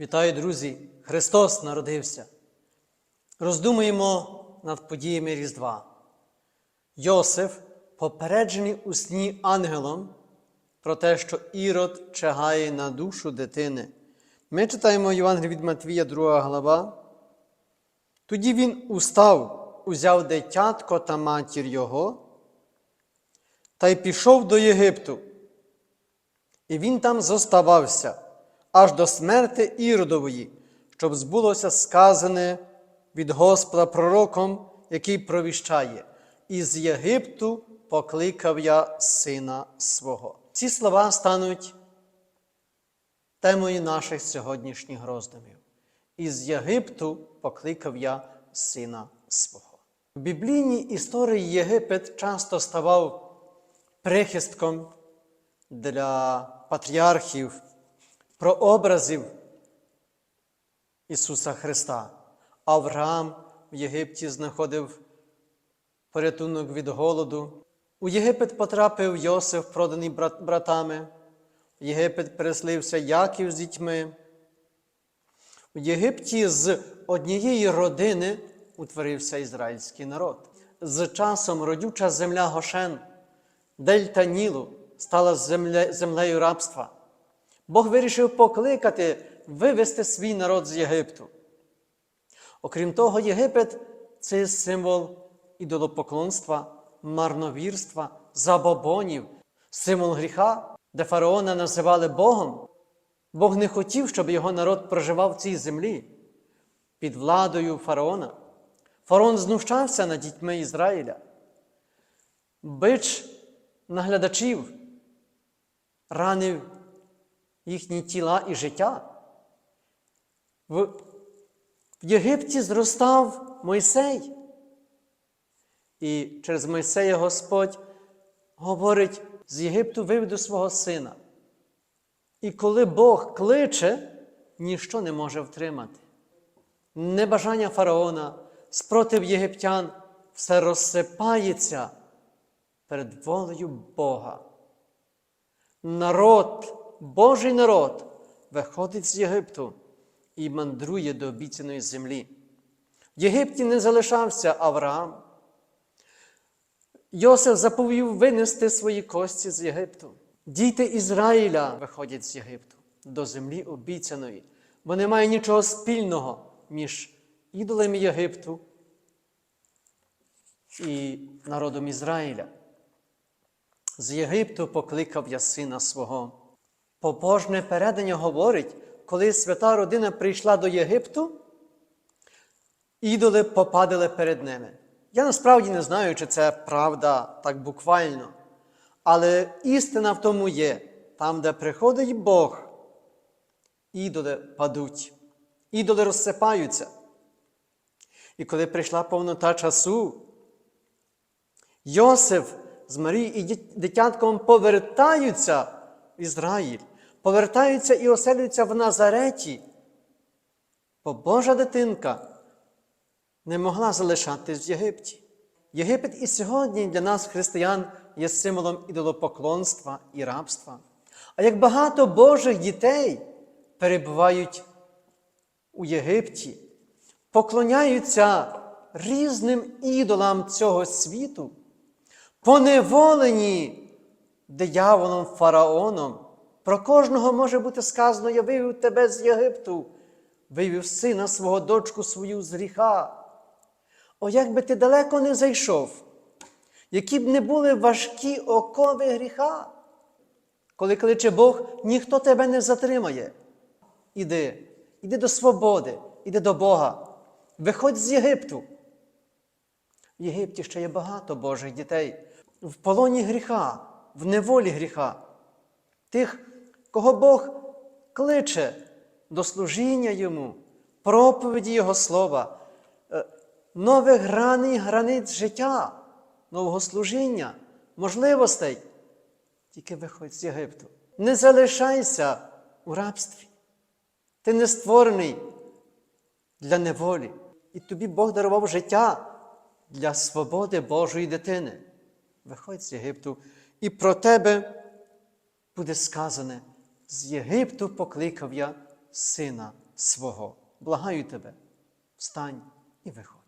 Вітаю, друзі! Христос народився. Роздумуємо над подіями Різдва. Йосиф, попереджений у сні ангелом про те, що Ірод чагає на душу дитини. Ми читаємо Євангелію від Матвія, 2 глава. Тоді він устав, узяв дитятко та матір його та й пішов до Єгипту. І він там зоставався аж до смерти Іродової, щоб збулося сказане від Господа пророком, який провіщає, із Єгипту покликав я сина свого. Ці слова стануть темою наших сьогоднішніх роздумів. Із Єгипту покликав я сина свого. В біблійній історії Єгипет часто ставав прихистком для патріархів, прообразів Ісуса Христа. Авраам в Єгипті знаходив порятунок від голоду. У Єгипет потрапив Йосиф, проданий брат- братами. В Єгипет переселився Яків з дітьми. У Єгипті з однієї родини утворився ізраїльський народ. З часом родюча земля Гошен, дельта Нілу стала земле- землею рабства. Бог вирішив покликати, вивести свій народ з Єгипту. Окрім того, Єгипет це символ ідолопоклонства, марновірства, забобонів, символ гріха, де фараона називали Богом. Бог не хотів, щоб його народ проживав в цій землі під владою фараона. Фараон знущався над дітьми Ізраїля. Бич наглядачів ранив їхні тіла і життя. В, Єгипті зростав Мойсей. І через Мойсея Господь говорить: з Єгипту виведу свого сина. І коли Бог кличе, ніщо не може втримати. Небажання фараона, спротив єгиптян, все розсипається перед волею Бога. Народ, Божий народ, виходить з Єгипту і мандрує до обіцяної землі. В Єгипті не залишався Авраам. Йосиф заповів винести свої кості з Єгипту. Діти Ізраїля виходять з Єгипту до землі обіцяної, бо немає нічого спільного між ідолами Єгипту і народом Ізраїля. З Єгипту покликав я сина свого. Побожне передання говорить, коли свята родина прийшла до Єгипту, ідоли попадали перед ними. Я насправді не знаю, чи це правда так буквально. Але істина в тому є, там, де приходить Бог, ідоли падуть, ідоли розсипаються. І коли прийшла повнота часу, Йосиф з Марією і дитятком повертаються в Ізраїль, повертаються і оселюються в Назареті. Бо Божа дитинка не могла залишатись в Єгипті. Єгипет і сьогодні для нас, християн, є символом ідолопоклонства і рабства. А як багато Божих дітей перебувають у Єгипті, поклоняються різним ідолам цього світу, поневолені дияволом фараоном. Про кожного може бути сказано: Я вивів тебе з Єгипту, вивів сина свого дочку свою з гріха. О, як би ти далеко не зайшов, які б не були важкі окови гріха. Коли кличе Бог, ніхто тебе не затримає. Іди, іди до свободи, іди до Бога. Виходь з Єгипту. В Єгипті ще є багато Божих дітей в полоні гріха, в неволі гріха. Тих, кого Бог кличе до служіння Йому, проповіді Його слова, е, нових граней, границь життя, нового служіння, можливостей. Тільки виходь з Єгипту. Не залишайся у рабстві. Ти не створений для неволі. І тобі Бог дарував життя для свободи Божої дитини. Виходь з Єгипту, і про тебе буде сказане: з Єгипту покликав я сина свого. Благаю тебе, встань і виходь.